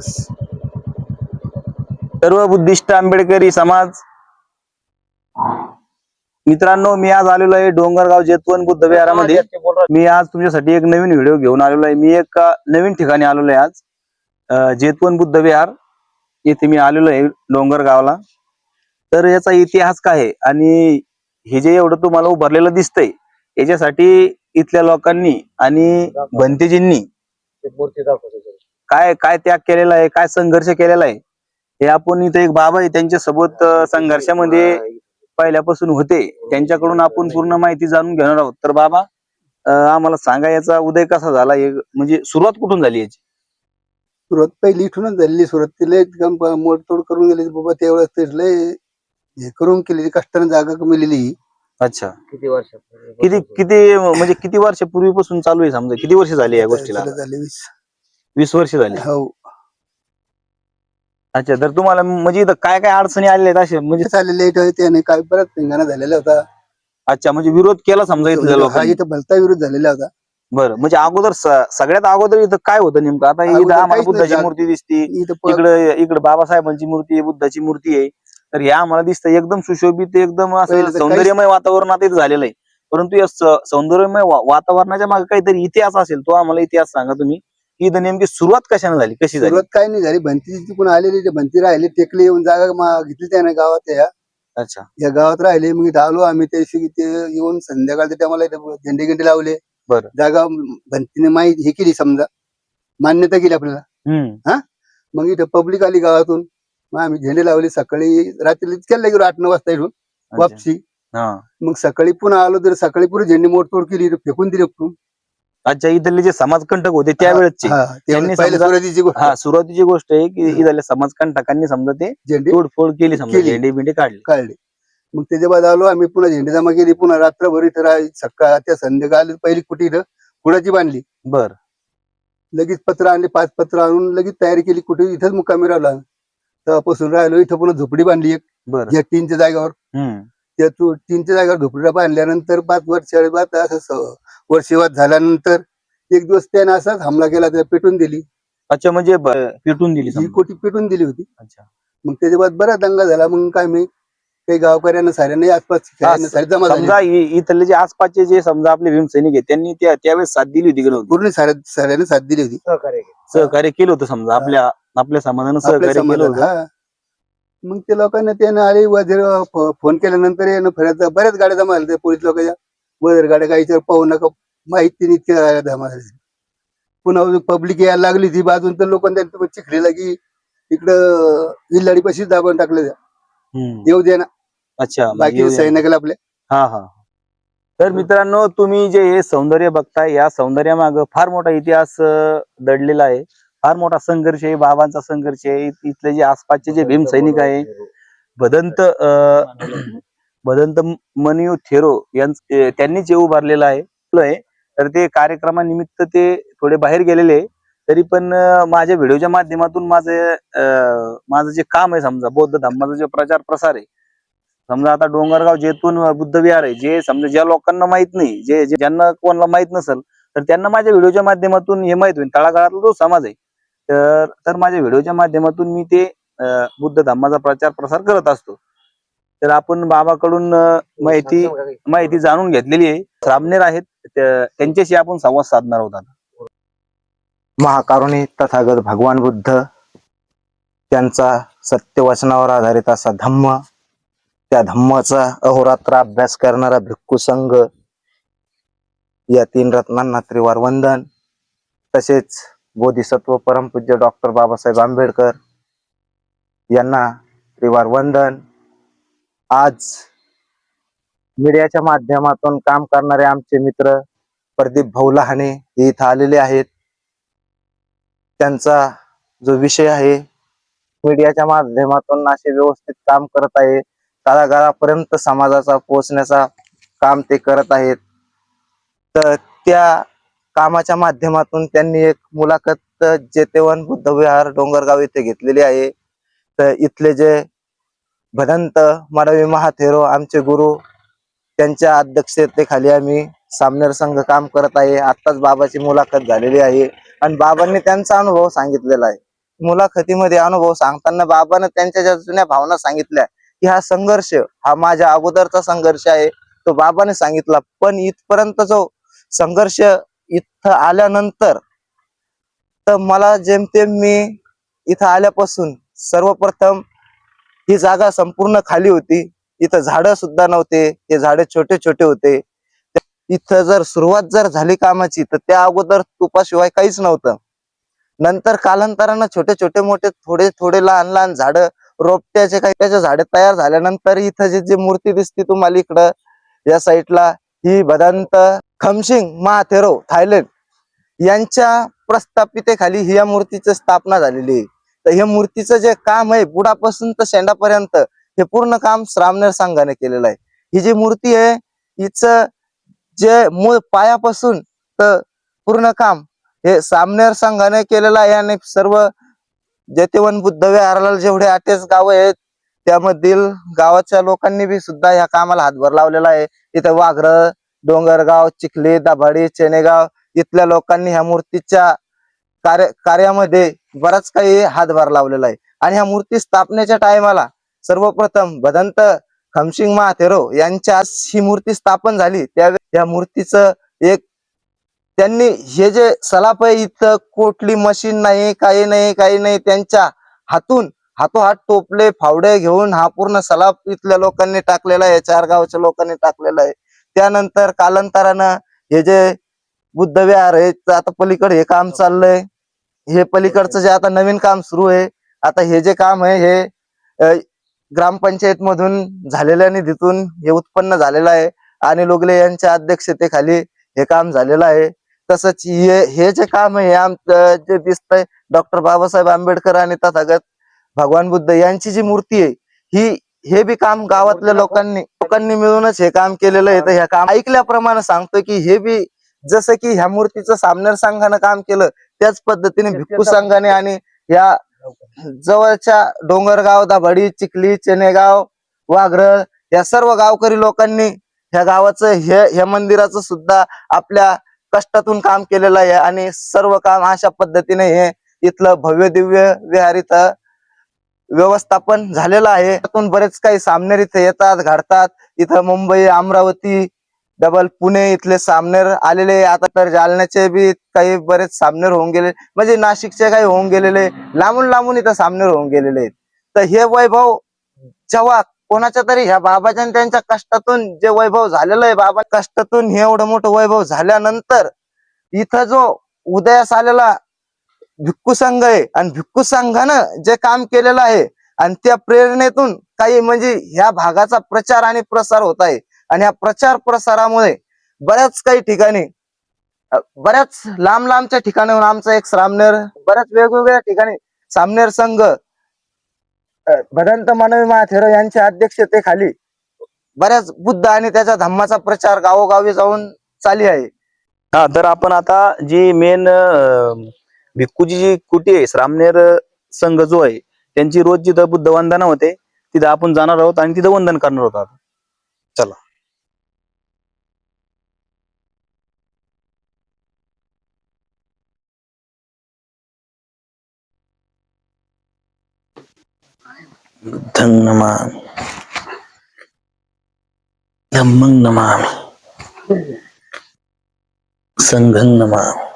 बस सर्व बुद्धिस्ट आंबेडकरी समाज. मित्रांनो मी आज आलेलो आहे डोंगरगाव जेतवन बुद्ध विहारामध्ये. मी आज तुमच्यासाठी एक नवीन व्हिडिओ घेऊन आलेलो आहे. मी एक नवीन ठिकाणी आलेलो आहे आज. जेतवन बुद्ध विहार. येथे मी आलेलो आहे डोंगरगावला. तर याचा इतिहास काय आहे? आणि हे जे एवढं तुम्हाला उभारलेलं दिसतंय याच्यासाठी इथल्या लोकांनी आणि भंतेजींनी मूर्ती दाखवतो काय काय त्याग केलेला आहे काय संघर्ष केलेला आहे हे आपण इथे एक बाबा आहे त्यांच्यासोबत संघर्षामध्ये पहिल्यापासून होते. त्यांच्याकडून आपण पूर्ण माहिती जाणून घेणार आहोत. तर बाबा आम्हाला सांगा याचा उदय कसा झाला? हे म्हणजे सुरुवात कुठून झाली याची? सुरुवात पहिली इथूनच झालेली सुरुवात. ती लय एकदम ब- मोडतोड करून गेली. बाबा त्यावेळेस ते लय हे करून केली कष्टाने जागा मिळालेली अच्छा. किती वर्ष? किती किती म्हणजे किती वर्षापूर्वीपासून चालू आहे समजा? किती वर्ष झाली या गोष्टीला? झाली वीस. वीस वर्ष झाली. हो. अच्छा तर तुम्हाला म्हणजे इथं काय काय अडचणी आलेल्या आहेत असे म्हणजे चाललेले इथं त्याने काय बराच धिंगाणा झालेला होता. अच्छा म्हणजे विरोध केला समजा इथल्या हा लोकांनी? इथं भलता विरोध झालेला होता. बरं म्हणजे अगोदर स- सगळ्यात अगोदर इथं काय होतं नेमकं? आता इथं अगोदर आम्हाला काहीच बुद्धाची. मूर्ती दिसती. इथं प- इकडे इकडे बाबासाहेबांची मूर्ती आहे बुद्धाची मूर्ती आहे. तर हे आम्हाला दिसतं एकदम सुशोभित एकदम असं पहिलं तर सौंदर्यमय वातावरणात इथं झालेलं आहे. परंतु या स- सौंदर्यमय वा- वातावरणाच्या मागे काहीतरी इतिहास असेल तो आम्हाला इतिहास सांगा तुम्ही. इथं नेमकी सुरुवात कशाने झाली? कशी झाली? सुरुवात काय नाही झाली. भंती तिकडून आलेली ते भंती राहिली टेकली येऊन जागा मा- घेतली त्याने गावात या. अच्छा. या गावात राहिले मग इथं आलो आम्ही त्या दिवशी ते येऊन संध्याकाळचे ते आम्हाला इथं झेंडे गिंडे लावले. बरं. जागा भंतीने माहिती हे केली समजा. मान्यता केली आपल्याला. हम्म. मग इथं पब्लिक आली गावातून. मग आम्ही झेंडे लावले. सकाळी रात्री इतक्याला गेलो आठ नऊ वाजता इथून. अच्छा. वापसी. हा. मग सकाळी पुन्हा आलो तर सकाळी पुढे झेंडे मोडतोड केली फेकून दिली अच्छा इथले जे समाजकंटक होते त्यावेळेचे हा, त्यांनी समजा- सुरुवातीची गोष्ट. हा सुरुवातीची गोष्ट आहे की इथल्या समाजकंटकांनी समजा ते झेंडे? तोडफोड केली समजा केली. झेंडे बिंडे काढले. काढले. मग त्याच्या बाद आलो आम्ही पुन्हा झेंडे जमा केली पुन्हा रात्रभर इथं सकाळ त्या संध्याकाळी पहिली कुठे इथं? कुडाची बांधली? बर. लगेच पत्र आणले पाच पत्र आणून लगेच तयारी केली कुठे? इथंच मुक्कामी राहिला तेव्हापासून राहिलो इथं पुन्हा झोपडी बांधली एक. बर. या टीनच्या जागेवर. हम्म. त्या तू- टीनच्या जागेवर झोपडीला बांधल्यानंतर पाच वर्ष बाद असं स- वर्षवाद झाल्यानंतर एक दिवस त्याने असाच हमला केला त्या पेटून दिली. अच्छा म्हणजे ब- पेटून दिली ही समजा. कोटी पेटून दिली होती. अच्छा. मग त्याच्या बाद बरा दंगा झाला. मग काय मी काही गावकऱ्यांना साऱ्यांना आसपास सारे जमा झाले समजा इ- इथले जे आसपासचे जे समजा आपले भीमसैनिक आहेत त्यांनी त्या त्यावेळेस साथ दिली होती की नव्हती? पूर्ण साऱ्या साऱ्यांना साथ दिली होती. सहकार्य केलं. सहकार्य केलं होतं समजा. आपल्या आपल्या समाजानं आपल्या सहकार्य केलं समाजात होतं. हा. मग ते लोकांना त्यानं आले वजीर फ- फोन केल्यानंतर यानं फिरायचं बऱ्याच गाड्या जमा झाल्या पोलीस लोकांच्या. गाड्या गायच्या पाहू नका माहिती जमा झाल्या पुन्हा पब्लिक यायला लागली ती बाजून तर लोकांनी चिखलीला की इकडं विल्लाडी पशी दाबून टाकलं. येऊ दे ना. अच्छा बाकी. सैनिकाला आपल्या हा हा. तर मित्रांनो तुम्ही जे हे सौंदर्य बघताय या सौंदर्यामाग फार मोठा इतिहास दडलेला आहे. फार मोठा संघर्ष आहे बाबांचा संघर्ष आहे. इथले जे आसपासचे जे भीम सैनिक आहे भदंत भदंत मनियो थेरो यांच त्यांनीच हे उभारलेलं आहे तर ते कार्यक्रमानिमित्त ते थोडे बाहेर गेलेले आहे. तरी पण माझ्या व्हिडिओच्या माध्यमातून माझे माझं जे काम आहे समजा बौद्ध धर्माचा जे प्रचार प्रसार आहे समजा आता डोंगरगाव जेतून बुद्ध विहार आहे जे समजा ज्या लोकांना माहीत नाही जे ज्यांना कोणाला माहीत नसेल तर त्यांना माझ्या व्हिडिओच्या माध्यमातून हे माहीत होईल. तळागाळातला जो समाज आहे. तर तर माझ्या व्हिडिओच्या माध्यमातून मी ते बुद्ध धर्माचा प्रचार प्रसार करत असतो. तर आपण बाबाकडून माहिती माहिती जाणून घेतलेली आहे. श्रामनेर आहेत. त्यांच्याशी आपण संवाद साधणार आहोत आता. महाकारुणी तथागत भगवान बुद्ध त्यांचा सत्यवचनावर आधारित असा धम्म त्या धम्माचा अहोरात्र अभ्यास करणारा भिक्खू संघ या तीन रत्नांना त्रिवार वंदन तसेच बोधिसत्व परमपूज्य डॉक्टर बाबासाहेब आंबेडकर यांना त्रिवार वंदन आज मीडियाच्या माध्यमातून काम करणारे आमचे मित्र प्रदीप भाऊ लहाने हे इथं आलेले आहेत. त्यांचा जो विषय आहे मीडियाच्या माध्यमातून असे व्यवस्थित काम करत आहे. तळागाळापर्यंत समाजाचा पोहोचण्याचा काम ते करत आहेत. तर त्या कामाच्या माध्यमातून त्यांनी एक मुलाखत जेतेवन बुद्ध विहार डोंगरगाव इथे घेतलेली आहे. तर इथले जे भदंत मडवी महाथेरो आमचे गुरु त्यांच्या अध्यक्षतेखाली आम्ही सामनेर संघ काम करत आहे. आत्ताच बाबाची मुलाखत झालेली आहे. आणि बाबांनी त्यांचा अनुभव सांगितलेला आहे. मुलाखतीमध्ये अनुभव सांगताना बाबानं त्यांच्या ज्या जुन्या भावना सांगितल्या की हा संघर्ष हा माझ्या अगोदरचा संघर्ष आहे. तो बाबाने सांगितला. पण इथपर्यंत जो संघर्ष इथं आल्यानंतर तर मला जेमतेम मी इथं आल्यापासून सर्वप्रथम ही जागा संपूर्ण खाली होती. इथं झाडं सुद्धा नव्हते. हे झाडे छोटे छोटे होते. इथं जर सुरुवात जर झाली कामाची तर त्या अगोदर तुपाशिवाय काहीच नव्हतं. नंतर कालांतरानं छोटे छोटे मोठे थोडे थोडे लहान लहान झाडं रोपट्याचे काही त्याचे झाडे तयार झाल्यानंतर इथं जी जी मूर्ती दिसते तुम्हाला इकडं या साईडला ही भदंत खमशिंग महाथेरो थायलंड यांच्या प्रस्थापितेखाली ही या मूर्तीची स्थापना झालेली आहे. तर हे मूर्तीचं जे काम आहे बुडापासून तर शेंडापर्यंत हे पूर्ण काम श्रामनेर संघाने केलेलं आहे. ही जी मूर्ती आहे हिचं जे मूळ पायापासून तर पूर्ण काम हे सामनेर संघाने केलेलं आहे आणि सर्व जतेवन बुद्ध विहाराला जेवढे आठेच गाव आहेत त्यामधील गावाच्या लोकांनी बी सुद्धा या कामाला हातभार लावलेला आहे. इथं वाघर डोंगरगाव चिखली दाभाडी चेनेगाव इथल्या लोकांनी ह्या मूर्तीच्या कार्य कार्यामध्ये बराच काही हातभार लावलेला आहे. आणि ह्या मूर्ती स्थापनेच्या टायमाला सर्वप्रथम भदंत खमसिंग महाथेरो यांच्या ही मूर्ती स्थापन झाली. त्यावेळी या मूर्तीचं एक त्यांनी हे जे सलाप आहे इथं कुठली मशीन नाही काही नाही काही नाही त्यांच्या हातून हातोहात टोपले फावडे घेऊन हा पूर्ण सलाप इथल्या लोकांनी टाकलेला आहे चार गावच्या लोकांनी टाकलेला आहे. त्यानंतर कालांतरानं हे जे बुद्ध विहार आहे आता पलीकडे हे काम चाललंय. हे पलीकडचं जे आता नवीन काम सुरू आहे आता हे जे काम आहे हे ग्रामपंचायत मधून झालेल्या निधीतून हे उत्पन्न झालेलं आहे. आणि लोगले यांच्या अध्यक्षतेखाली हे काम झालेलं आहे. तसंच हे हे जे काम आहे हे आमचं जे दिसतंय डॉक्टर बाबासाहेब आंबेडकर आणि तथागत भगवान बुद्ध यांची जी मूर्ती आहे ही हे बी काम गावातल्या लोकांनी लोकांनी मिळूनच हे काम केलेलं आहे. तर ह्या काम ऐकल्याप्रमाणे सांगतो की हे बी जसं की ह्या मूर्तीचं सामनेर संघानं काम केलं त्याच पद्धतीने भिक्खू संघाने आणि या जवळच्या डोंगरगाव दाभाडी चिखली चेनेगाव वाघर या सर्व गावकरी लोकांनी ह्या गावाचं हे ह्या मंदिराचं सुद्धा आपल्या कष्टातून काम केलेलं आहे आणि सर्व काम अशा पद्धतीने हे इथलं भव्य दिव्य विहार इथं व्यवस्थापन झालेलं आहे. त्यातून बरेच काही सामनेर इथे येतात घडतात. इथं मुंबई अमरावती डबल पुणे इथले सामनेर आलेले आता तर जालन्याचे बी काही बरेच सामनेर होऊन गेले. म्हणजे नाशिकचे काही होऊन गेलेले. लांबून लांबून इथं सामनेर होऊन गेलेले आहेत. तर हे वैभव जेव्हा कोणाच्या तरी ह्या बाबाच्या त्यांच्या कष्टातून जे वैभव झालेलं आहे बाबा कष्टातून हे एवढं मोठं वैभव झाल्यानंतर इथं जो उदयास आलेला भिक्खू संघ आहे आणि भिक्खू संघानं जे काम केलेलं आहे आणि त्या प्रेरणेतून काही म्हणजे ह्या भागाचा प्रचार आणि प्रसार होत आहे. आणि ह्या प्रचार प्रसारामुळे बऱ्याच काही ठिकाणी बऱ्याच लांब लांबच्या ठिकाणाहून आमचा एक सामनेर बऱ्याच वेगवेगळ्या ठिकाणी सामनेर संघ भदंत मानवी महाथेरो यांच्या अध्यक्षतेखाली बऱ्याच बुद्ध आणि त्याच्या धम्माचा प्रचार गावोगावी जाऊन चाली आहे. हा तर आपण आता जी मेन भिक्कूची जी कुटी आहे श्रामनेर संघ जो आहे त्यांची रोज जिथं बुद्ध वंदना होते तिथं आपण जाणार आहोत आणि तिथं वंदन करणार आहोत चला. बुद्धं नमामि धम्मं नमामि संघं नमामि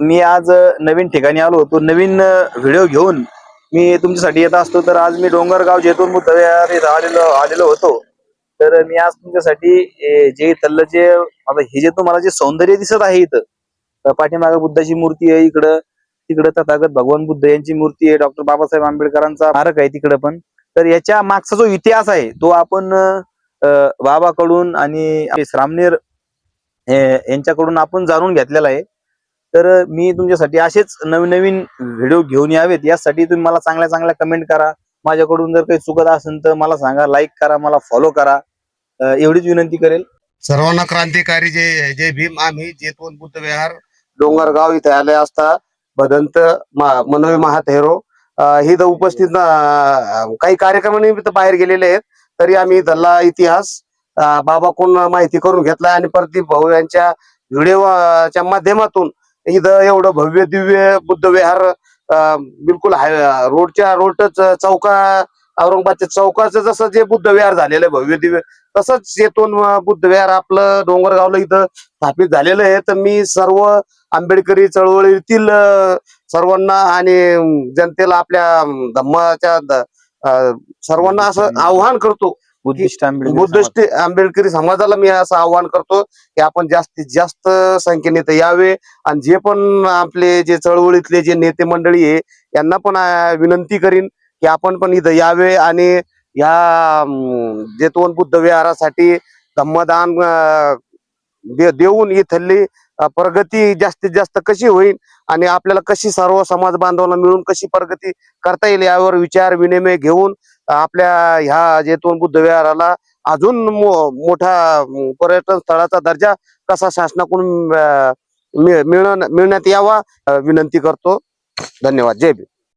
मी आज नवीन ठिकाणी आलो होतो. नवीन व्हिडिओ घेऊन मी तुमच्यासाठी येत असतो. तर आज मी डोंगरगाव जेतून बुद्ध इथं आलेलो आलेलो होतो. तर मी आज तुमच्यासाठी जे इथलं जे आता हे जे तुम्हाला जे सौंदर्य दिसत आहे इथं पाठीमागे बुद्धाची मूर्ती आहे इकडं. तिकडं तथागत भगवान बुद्ध यांची मूर्ती आहे. डॉक्टर बाबासाहेब आंबेडकरांचा मारक आहे तिकडं पण. तर याच्या मागचा जो इतिहास आहे तो आपण बाबाकडून आणि श्रामनेर यांच्याकडून आपण जाणून घेतलेला आहे. तर मी तुमच्यासाठी असेच नवीन नवीन व्हिडिओ घेऊन यावेत. यासाठी तुम्ही मला चांगल्या चांगल्या कमेंट करा. माझ्याकडून जर काही चुकत असेल तर मला सांगा. लाईक करा मला फॉलो करा. एवढीच विनंती करेल. सर्वांना क्रांतिकारी जय जय भीम. आम्ही जेतवन बुद्ध विहार डोंगरगाव इथे आले असता. भदंत मा- मनोवी महाथेरो. ही तर उपस्थित काही कार्यक्रमानिमित्त बाहेर गेलेले आहेत. तरी आम्ही धल्ला इतिहास बाबा कोण माहिती करून घेतला आणि प्रदीप भाऊ यांच्या व्हिडिओच्या माध्यमातून इथं एवढं भव्य दिव्य बुद्ध विहार बिलकुल हाय रोडच्या रोडच चौका औरंगाबादच्या चौकाचं जसं जे बुद्ध विहार झालेलं आहे भव्य दिव्य तसंच येथून बुद्ध विहार आपलं डोंगरगावला इथं स्थापित झालेलं आहे. तर मी सर्व आंबेडकरी चळवळीतील सर्वांना आणि जनतेला आपल्या धम्माच्या सर्वांना असं आव्हान करतो बुद्धिस्ट आंबेडकरी बुद्धिस्ट आंबेडकरी समाजाला मी असं आव्हान करतो की आपण जास्तीत जास्त संख्येने इथं यावे आणि जे पण आपले जे चळवळीतले जे नेते मंडळी आहे यांना पण विनंती करीन की आपण पण इथं यावे आणि या जेतवन बुद्ध विहारासाठी धम्मदान देऊन इथली प्रगती जास्तीत जास्त कशी होईल आणि आपल्याला कशी सर्व समाज बांधवांना मिळून कशी प्रगती करता येईल यावर विचार विनिमय घेऊन आपल्या ह्या जेतून बुद्ध विहाराला अजून मो- मोठा पर्यटन स्थळाचा दर्जा कसा शासनाकडून मिळण्यात यावा विनंती करतो. धन्यवाद. जय भीम.